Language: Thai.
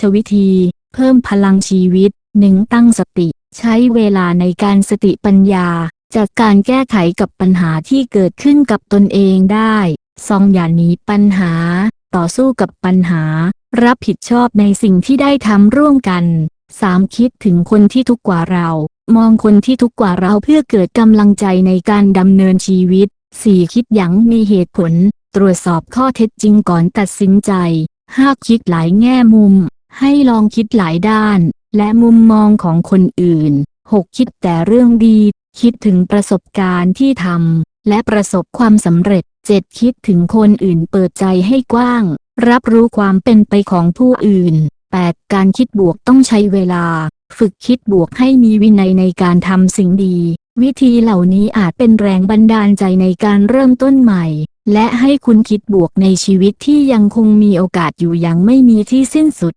ชวิธี เพิ่มพลังชีวิต 1. ตั้งสติ ใช้เวลาในการสติปัญญา จากการแก้ไขกับปัญหาที่เกิดขึ้นกับตนเองได้สองอย่าหนีปัญหา ต่อสู้กับปัญหา รับผิดชอบในสิ่งที่ได้ทำร่วมกัน 3. คิดถึงคนที่ทุกข์กว่าเรา มองคนที่ทุกข์กว่าเราเพื่อเกิดกำลังใจในการดำเนินชีวิต 4. คิดอย่างมีเหตุผล ตรวจสอบข้อเท็จจริงก่อนตัดสินใจ 5. คิดหลายแง่มุม ให้ลองคิดหลายด้าน และมุมมองของคนอื่น 6. คิดแต่เรื่องดี คิดถึงประสบการณ์ที่ทำและประสบความสำเร็จ 7. คิดถึงคนอื่นเปิดใจให้กว้าง รับรู้ความเป็นไปของผู้อื่น 8. การคิดบวกต้องใช้เวลา ฝึกคิดบวกให้มีวินัยในการทำสิ่งดี วิธีเหล่านี้อาจเป็นแรงบันดาลใจในการเริ่มต้นใหม่ และให้คุณคิดบวกในชีวิตที่ยังคงมีโอกาสอยู่อย่างไม่มีที่สิ้นสุด